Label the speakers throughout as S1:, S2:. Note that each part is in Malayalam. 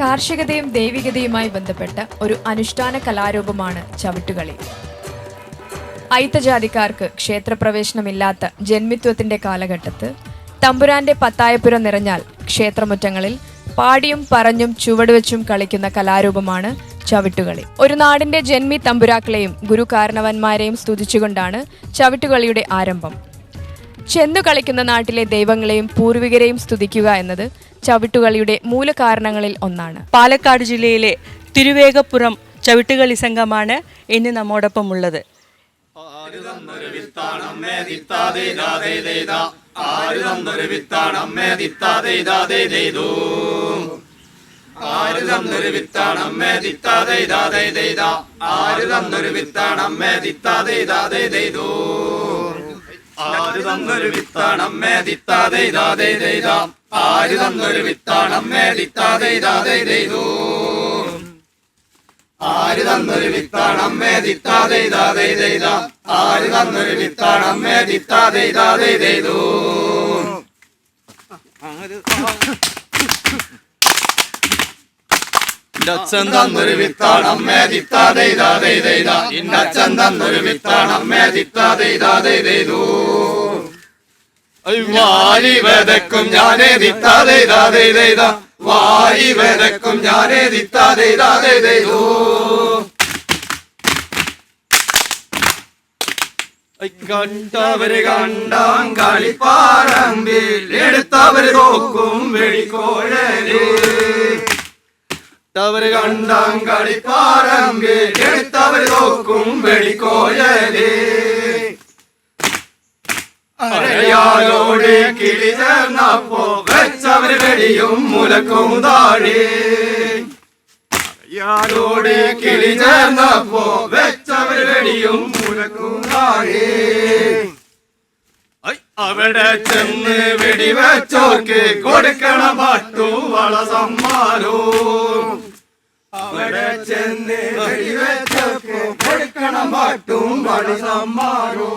S1: കാർഷികതയും ദൈവികതയുമായി ബന്ധപ്പെട്ട ഒരു അനുഷ്ഠാന കലാരൂപമാണ് ചവിട്ടുകളി. അയിത്തജാതിക്കാർക്ക് ക്ഷേത്രപ്രവേശനമില്ലാത്ത ജന്മിത്വത്തിന്റെ കാലഘട്ടത്ത് തമ്പുരാന്റെ പത്തായപ്പുരം നിറഞ്ഞാൽ ക്ഷേത്രമുറ്റങ്ങളിൽ പാടിയും പറഞ്ഞും ചുവടുവെച്ചും കളിക്കുന്ന കലാരൂപമാണ് ചവിട്ടുകളി. ഒരു നാടിന്റെ ജന്മി തമ്പുരാക്കളെയും ഗുരു കാരണവന്മാരെയും സ്തുതിച്ചുകൊണ്ടാണ് ചവിട്ടുകളിയുടെ ആരംഭം. ചെന്നു കളിക്കുന്ന നാട്ടിലെ ദൈവങ്ങളെയും പൂർവികരെയും സ്തുതിക്കുക എന്നത് ചവിട്ടുകളിയുടെ മൂലകാരണങ്ങളിൽ ഒന്നാണ്.
S2: പാലക്കാട് ജില്ലയിലെ തിരുവേഗപ്പുറം ചവിട്ടുകളി സംഘമാണ് ഇന്ന് നമ്മോടൊപ്പം ഉള്ളത്
S3: ആര് തന്നൊരു വിത്താണമ്മേ ദിത്താതെ ഇതാതെ ചെയ്ത ആര് തന്നൊരു വിത്താണമ്മേ ദിത്താതെ ഇതാതെ ചെയ്തു തന്നൊരു വിത്താണമ്മേ ആര് തന്നൊരു വിത്താണമ്മേ ആര് തന്നൊരു വിത്താണമ്മേ ആര് തന്നൊരു വിത്താണമ്മേ ദിത്താതെ ഇതാതെ ചെയ്തു വിത്താണമ്മേ ഇതാതെ വിത്താണമ്മേ ദിത്താതെ ഇതാതെ വാരി വെതക്കും ഞാനേ ദിത്താതെ ഇതാതെ ചെയ്ത വാരി വെതക്കും ഞാനേ ദിത്താതെ ഇതാതെ ചെയ്തു കണ്ടവര് കണ്ടാം കളിപ്പാറമ്പിൽ എടുത്തവര് നോക്കും വെടിക്കോഴലേ. എടുത്തവര് കണ്ടാം കളിപ്പാറമ്പിൽ എടുത്തവര് നോക്കും വെടിക്കോഴലേ. അരയാലോടെ കിളി ചേർന്നപ്പോ വെച്ചവര് വെടിയും മുലക്കും താഴെ. അരയാലോടെ കിളി ചേർന്നപ്പോ വെച്ചവര് വെടിയും മുലക്കും താഴെ. അവിടെ ചെന്ന് വെടിവെച്ചോക്ക് കൊടുക്കണ പാട്ടു വള സമ്മാനോ. അവിടെ ചെന്ന് വെടിവെച്ചോക്ക് കൊടുക്കണ പാട്ടും വള സമ്മാനോ.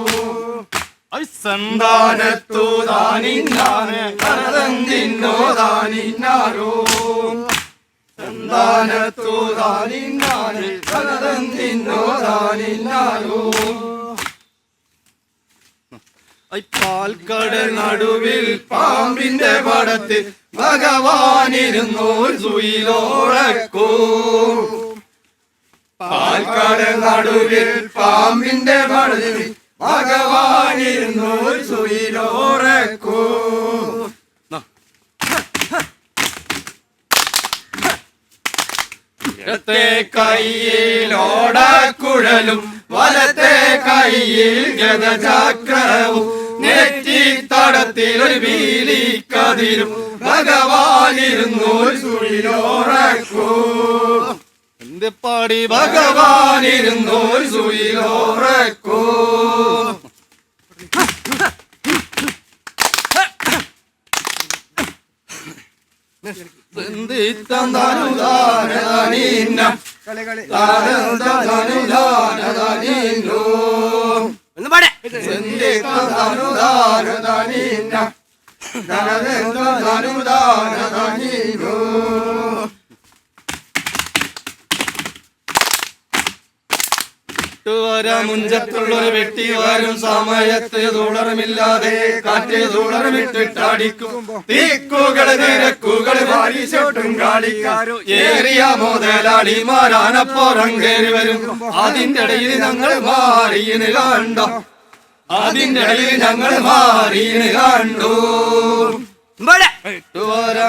S3: പാൽക്കടൽ നടുവിൽ പാമ്പിന്റെ പടത്തിൽ ഭഗവാനിരുന്നു സുയിലോടക്കൂ. പാൽക്കടൽ നടുവിൽ പാമ്പിന്റെ പടത്തിൽ ഭഗവാനിരുന്നു സുയിലോറക്കൂ ഇടത്തെ കയ്യിലോടക്കുഴലും വലത്തെ കയ്യിൽ ഗതചക്രവും നെറ്റി തടത്തിൽ ഒരു വീലിക്കതിരും ഭഗവാനിരുന്നു സുയിലോറക്കൂ എന്റെ പാടി ഭഗവാനിരുന്നു സുയിലോറക്കൂ ഒന്ന് പാടേ. മുഞ്ചത്തുള്ളൊരു വ്യക്തി വരും സമയത്ത് തുളറുമില്ലാതെ കാറ്റ് തുളറുമിട്ടിട്ടടിക്കും തീക്കുകൾ നിരക്കുകൾ വാരിച്ചോട്ടും കാളിക്കാരോ ഏറിയ മുതലാളിമാരാനപ്പുറം കയറി വരും. അതിന്റെ ഇടയിൽ ഞങ്ങൾ മാറിയിന് കണ്ടോ? അതിന്റെ ഇടയിൽ ഞങ്ങൾ മാറിയിന് കണ്ടു?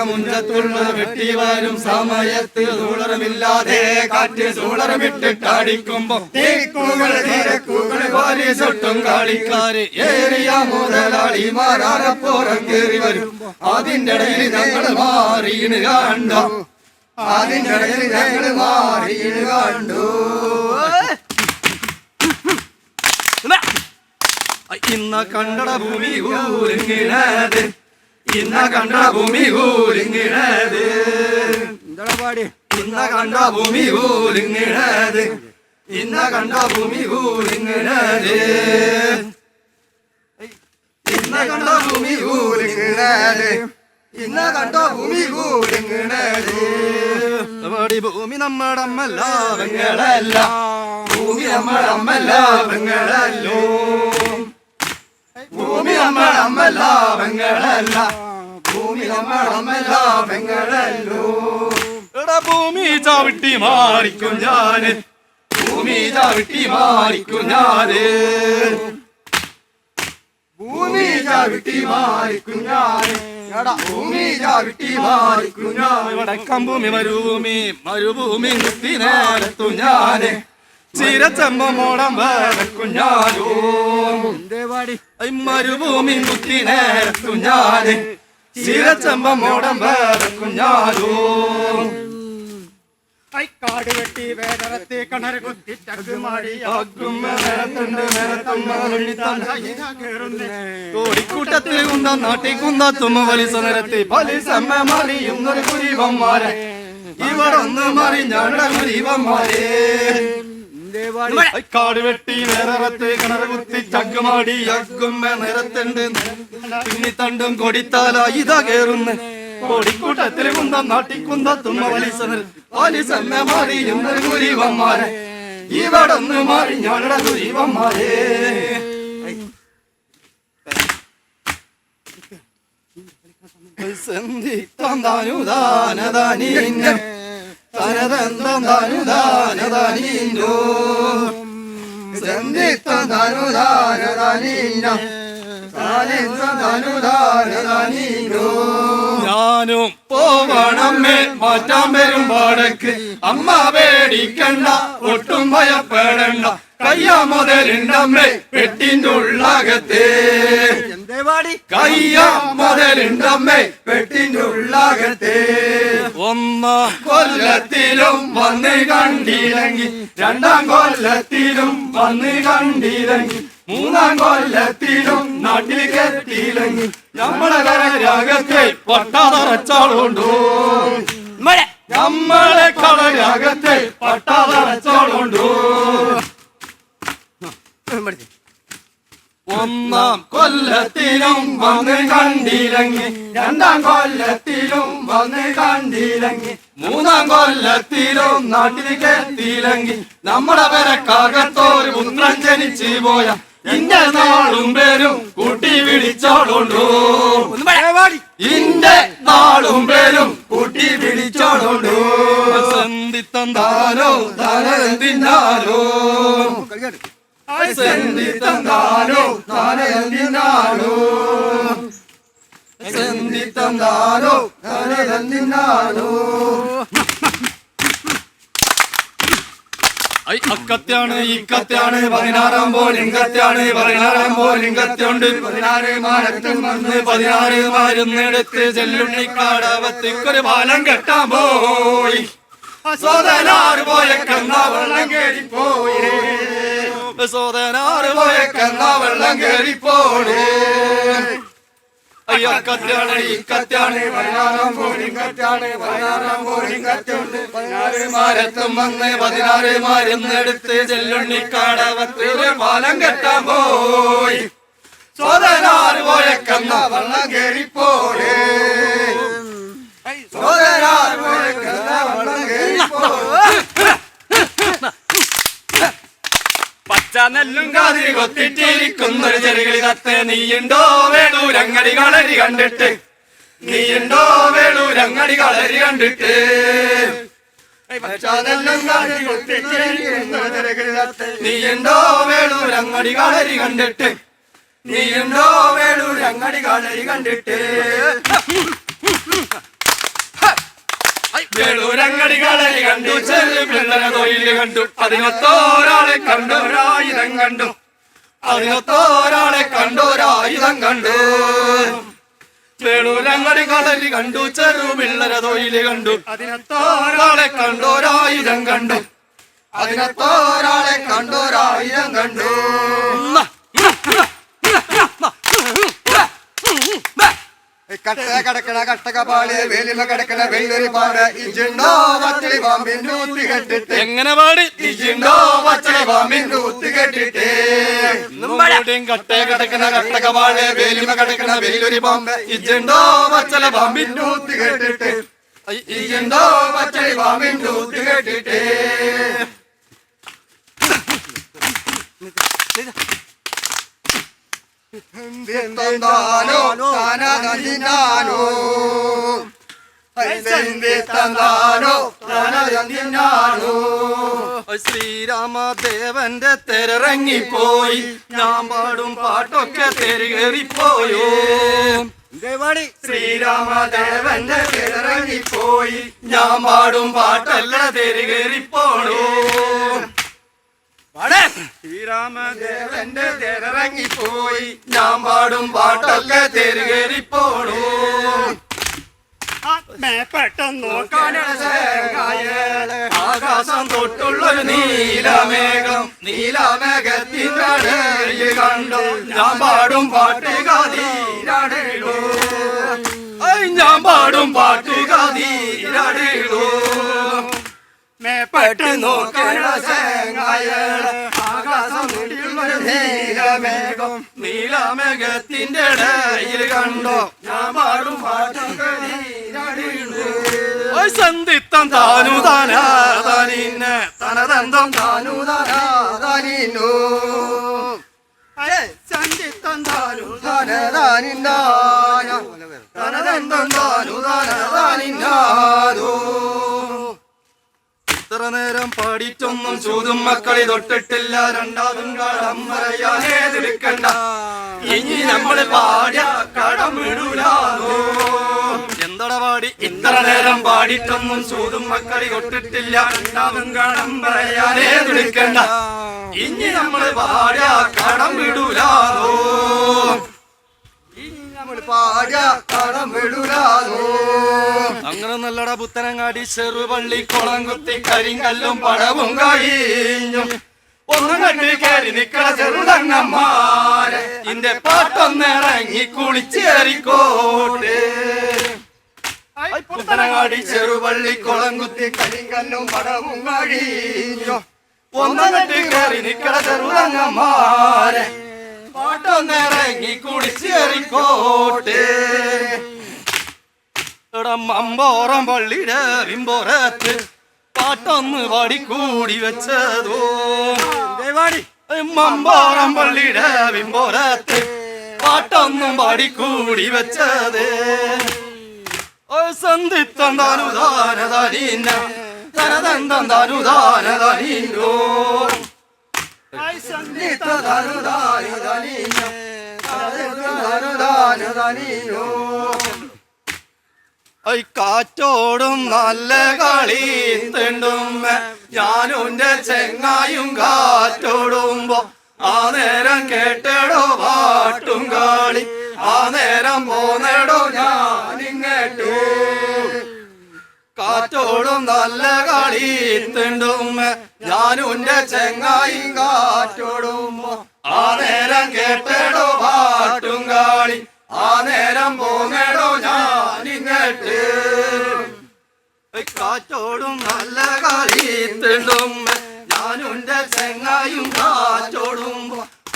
S3: മുഞ്ചത്തുള്ള വെട്ടി വരും കാറ്റ് സൂളറമിട്ടിട്ടടിക്കുമ്പോ കളിക്കാര്. ഏറിയ മുതലാളിമാരാനപ്പുറം കയറി വരും. അതിന്റെ ഇടയിൽ ഞങ്ങൾ മാറിയിന് കണ്ടു? അതിന്റെ ഇടയിൽ ഞങ്ങൾ മാറിയിന് കണ്ടു? ഇന്ന കണ്ടട ഭൂമി ഊരിങ്ങിണത്. ഇന്ന കണ്ട ഭൂമി ഊരിങ്ങിണത്. ഇന്ന കണ്ട ഭൂമി ഊരിങ്ങിണത്. ഇന്ന കണ്ട ഭൂമി ഊരിങ്ങിണത്. ഇന്ന കണ്ട ഭൂമി ഊരിങ്ങിണത്. ഇന്ന കണ്ട ഭൂമി ഊരിങ്ങിണത്. അടി ഭൂമി നമ്മുടെ അമ്മല്ല പെങ്ങളല്ല ഭൂമി നമ്മുടെ അമ്മല്ല പെങ്ങളല്ലോ ഭൂമി നമ്മളമ്മല്ല പെങ്ങളല്ല ഭൂമി നമ്മളമ്മല്ല പെങ്ങളല്ലോ എടാ ഭൂമി ചവിട്ടി മാറിക്കും ഞാൻ. ഭൂമി ചവിട്ടി മാറിക്കും ഞാൻ. ഭൂമി ചവിട്ടി മാറിക്കും ഞാൻ. വടക്കം ഭൂമി മരുഭൂമി മരുഭൂമി കുത്തി നേരത്തു ഞാൻ. ചിരച്ചമ്മോടം ഐ മരുഭൂമി മുത്തി നേരത്തു ഞാൻ. ചിരച്ചമ്മോടം വേറക്കും ഞാനോ
S4: കാട് വെട്ടി കുത്തി
S3: കോടിക്കൂട്ടത്തിൽ കുന്ത നാട്ടിൽ കുന്ത തുമ്മ വലിസ നിരത്തി വലിസമ്മ മറിയുന്നൊരു കുരിവന്മാരെ. ഇവർ ഒന്ന് ഞങ്ങളുടെ കുരിവന്മാരെ. കാട് വെട്ടി നേരത്ത് കിണർ കുത്തി ചക്കുമാടി അക്കുമ്മ നിരത്തുണ്ട്. പിന്നിത്തണ്ടും കൊടിത്താല ഇതാ കേറുന്നു. കോടിക്കൂട്ടത്തിൽ കുന്ത നാട്ടിൽ കുന്ത തുമ്മ വലിസ വലിസമ്മ മറിയുന്നൊരു കുരിവന്മാരെ ഇവടൊന്ന് മാറി ഞങ്ങളുടെ കുരിവന്മാരെ സന്ധി തന്താനുദാനദാനീന്യ തനതന്താനുദാനദാനീന്യോ സന്ധി തന്താനുദാനദാനീന്യ ഞാനും പോവണമേ മാറ്റാൻ വരും പാടക്ക് അമ്മ പേടിക്കണ്ട ഒട്ടും ഭയപ്പെടണ്ട. കയ്യ മുതലുണ്ടമ്മേ പെട്ടിന്റെ ഉള്ളകത്തെ കയ്യ മുതലുണ്ടമ്മേ പെട്ടിന്റെ ഉള്ളകത്തെ ഒന്നാം കൊല്ലത്തിലും വന്ന് കണ്ടില്ലെങ്കിൽ രണ്ടാം കൊല്ലത്തിലും വന്ന് കണ്ടില്ലെങ്കിൽ മൂന്നാം കൊല്ലത്തിലും നാട്ടിൽ കെത്തിയില്ലെങ്കിൽ നമ്മളെ കരരാഗത്തെ പട്ടാതറച്ചാളുണ്ടോ? നമ്മളെ കളരാഗത്തെ പട്ടാതറച്ചാളുണ്ടോ? ഒന്നാം കൊല്ലത്തിലും വന്ന് കണ്ടിരങ്ങി രണ്ടാം കൊല്ലത്തിലും വന്ന് കണ്ടിരങ്ങി മൂന്നാം കൊല്ലത്തിലും നാട്ടിൽ കെത്തിയില്ലെങ്കിൽ നമ്മുടെ പെരക്കാകത്തോരു പുത്രൻ ജനിച്ചു പോയ ഇന്റെ നാളും പേരും കൂട്ടി പിടിച്ചോടുണ്ടോ ഇന്റെ നാളും പേരും കൂട്ടി തന്നാലോ സന്ധിത്തന്താനോ തനന്തിന്നാലോ സന്ധിത്തന്താനോ തനന്തിന്നാലോ സന്ധിത്തന്താനോ തനന്തിന്നാലോ ഐ അക്കത്താണ് ഇക്കത്താണ് പതിനാറാം പോ പതിനാറാം പോലിംഗത്തുണ്ട് പതിനാറ് മാരത്തിൽ വന്ന് പതിനാറ് മരുന്നെടുത്ത് ചെല്ലുണ്ണിക്കാടവത്തേക്കൊരു പാലം കെട്ടാൻ പോയി. പോയ കന്ന വെള്ളം കേറിപ്പോയി. സോദനാറ് കന്ന വെള്ളം കേറിപ്പോണേ. അയ്യക്കത്താണ് ഇക്കത്താണ് പതിനാറാം പോലിംഗത്താണ് പതിനാറാം പോലിംഗത്തുണ്ട് പതിനാറ് മാരത്തും വന്ന് പതിനാറ് മരുന്നെടുത്ത് ചെല്ലുണ്ണിക്കാടവത്ത് ഒരു പാലം കെട്ടാൻ പോയി. സോദനാറ് പോയ കന്ന വെള്ളം കേറിപ്പോണേ. സോദനാറ് പോയ കന്ന വെള്ളം കേറിപ്പോണേ. നെല്ലും കാതിരി കൊത്തിട്ടിരിക്കുന്നൊരു ചെറുകിളി തത്ത് നീയുണ്ടോ വേണൂരങ്ങടി കളരി കണ്ടിട്ട്? നീയുണ്ടോ വേണൂരങ്ങടി കളരി കണ്ടിട്ട്? നീയുണ്ടോ വേണൂരങ്ങടി കളരി കണ്ടിട്ട്? നീയുണ്ടോ വേണൂരങ്ങടി കളരി കണ്ടിട്ട്? വേളൂരങ്ങടി കളരി കണ്ടു ചെറു പിള്ളേരെ തൊഴിൽ കണ്ടു. അതിനൊത്തോരാളെ കണ്ടോരായുധം കണ്ടു. അതിനൊത്തോരാളെ കണ്ടോരായുധം കണ്ടു. വെളൂരങ്ങടി കളരി കണ്ടു ചെറു പിള്ളേരെ തൊഴിൽ കണ്ടു. അതിനൊത്തോരാളെ കണ്ടോരായുധം കണ്ടു. അതിനൊത്തോരാളെ കണ്ടോരായുധം കണ്ടു. കട്ട കടക്കണ കട്ടകപാട് വേലിമ കടക്കണ വെള്ളൊരു പാട് ഇജുണ്ടോ പച്ചളി പാമ്പിന്റെ ഊത്തി കെട്ടിട്ട്. എങ്ങനെ പാടി? ഇജുണ്ടോ പച്ചളി പാമ്പിന്റെ ഊത്തി കെട്ടിട്ട്. കട്ട കടക്കണ കട്ടകപാട് വേലിമ കടക്കണ വെള്ളൊരു പാമ്പ്. ഇജുണ്ടോ പച്ചളി പാമ്പിന്റെ ഊത്തി കെട്ടിട്ട്. ഇജുണ്ടോ പച്ചളി പാമ്പിന്റെ ഊത്തി കേട്ടിട്ടേ. തന്നാനോ താനോ ശ്രീരാമദേവന്റെ തെരറങ്ങിപ്പോയി. ഞാൻ പാടും പാട്ടൊക്കെ തെരുകേറിപ്പോയോ? ശ്രീരാമദേവന്റെ തെരറങ്ങിപ്പോയി. ഞാൻ പാടും പാട്ടല്ല തെരുകേറിപ്പോണോ? ശ്രീരാമദേവന്റെ തെരറങ്ങിപ്പോയി ഞാൻ പാടും പാട്ടൊക്കെ തെരുകേറിപ്പോണോ.
S4: പെട്ടെന്ന്
S3: ആകാശം തൊട്ടുള്ളൊരു നീലമേഘം. നീലമേഘത്തിന്റെ കണ്ടു. ഞാൻ പാടും ഞാൻ പാടും
S4: പെട്ടെന്ന്
S3: നോക്കാനാണ്
S4: നോക്കാനാണ്
S3: ആകാശം നീലമേഘം നീലമേഘത്തിന്റെ ഇടയിൽ കണ്ടോ. ഞാൻ പാടും പാട്ടുകാതീരടോ സന്ധിത്തം താനു താനാതാനിന്നെ തനതന്തം താനു താനാതാനിന്നോ സന്ധിത്തം താനു തനതന്തം താനു താനാതാനിന്നാദോ നേരം പാടിയിട്ടൊന്നും ചൂതും മക്കളി തൊട്ടിട്ടില്ല. രണ്ടാമതും കടം പറയാനേതെടുക്കണ്ട ഇനി നമ്മൾ പാടിയ കടം വിടൂലാന്നോ എന്തട പാടി ഇത്ര നേരം പാടിയിട്ടൊന്നും ചൂതും മക്കളി തൊട്ടിട്ടില്ല. രണ്ടാതും കടം പറയാനേതെടുക്കണ്ട ഇനി നമ്മൾ പാടിയ കടം വിടൂലാന്നോ അങ്ങനെ നല്ലട പുത്തനങ്ങാടി ചെറുപള്ളി കുളം കുത്തി കരിങ്കല്ലും പടവും കഴിഞ്ഞു. ഒന്നും കണ്ടി കയറി നിക്കണ ചെറുതങ്ങന്മാരെ ഇന്റെ പാട്ടൊന്നിറങ്ങി കുളിച്ചേറിക്കോട്ടെ പുത്തനങ്ങാടി ചെറുപള്ളി കുളം കുത്തി കരിങ്കല്ലും പടവും കഴിഞ്ഞു. ഒന്നും കണ്ടി കയറി നിക്കണ ചെറുതങ്ങന്മാരെ പാട്ടൊന്നിറങ്ങി കുളിച്ചേറിക്കോട്ടെ അമ്പോറം പള്ളിയുടെ വിമ്പോറത്ത് പാട്ടൊന്ന് പാടി കൂടി വെച്ചതോ മമ്പോറം പള്ളിയുടെ വിമ്പോറത്ത് പാട്ടൊന്നും പാടി കൂടി വെച്ചത് സന്ധിത്തം താനുദാനദാനീന തനതന്തം താനുദാനദാനീനോ സന്ധിത്തം താനുദാന ഐ കാറ്റോടും നല്ല കളി തെണ്ടും ഞാനുന്റെ ചെങ്ങായും കാറ്റോടുമ്പോ ആ നേരം കേട്ടടോ പാട്ടും കളി. ആ നേരം പോന്നടോ ഞാനിങ്ങേട്ടു കാറ്റോടും നല്ല കളി തെണ്ടും ഞാനുന്റെ ചെങ്ങായും കാറ്റോടുമ്പോ ആ നേരം കേട്ടടോ പാട്ടും കളി. ആ നേരം ഞാൻ ഇങ്ങട്ട്. കാറ്റോടും നല്ല കളി തിണ്ടും ഞാനുന്റെ ചെങ്ങായും കാറ്റോടും.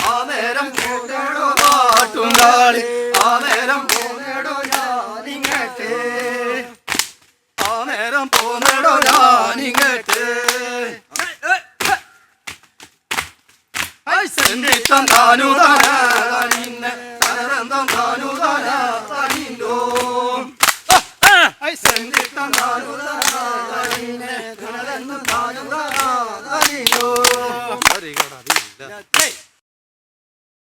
S3: ആ നേരം പോകടോ കാട്ടും കാളി. ആ നേരം പോന്നടോ